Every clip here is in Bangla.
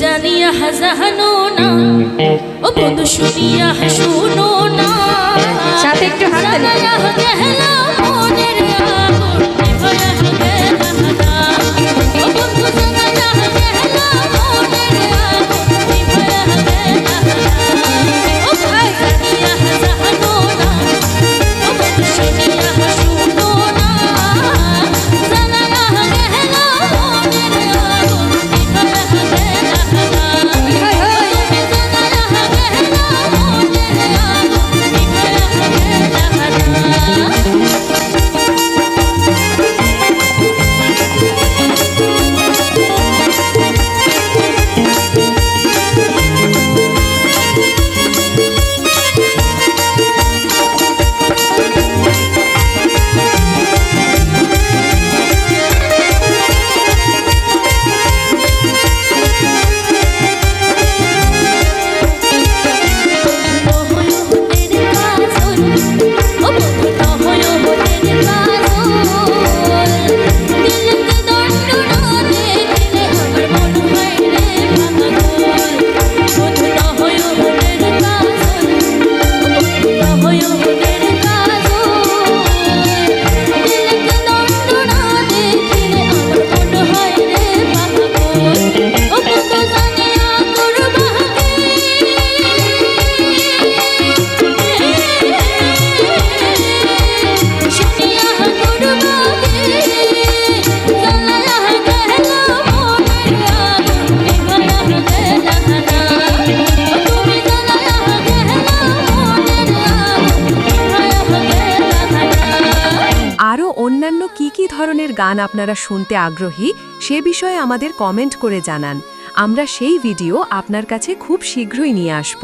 জানিয়া জানো না ও বন্ধু শুনিয়া শুনো না। সাথে একটু হাত কি কি ধরনের গান আপনারা শুনতে আগ্রহী, সে বিষয়ে আমাদের কমেন্ট করে জানান। আমরা সেই ভিডিও আপনার কাছে খুব শীঘ্রই নিয়ে আসব।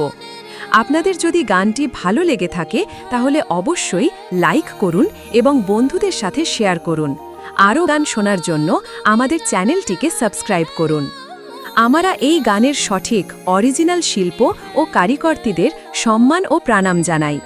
আপনাদের যদি গানটি ভালো লেগে থাকে, তাহলে অবশ্যই লাইক করুন এবং বন্ধুদের সাথে শেয়ার করুন। আরও গান শোনার জন্য আমাদের চ্যানেলটিকে সাবস্ক্রাইব করুন। আমরা এই গানের সঠিক, অরিজিনাল শিল্প ও কারিকর্তীদের সম্মান ও প্রাণাম জানাই।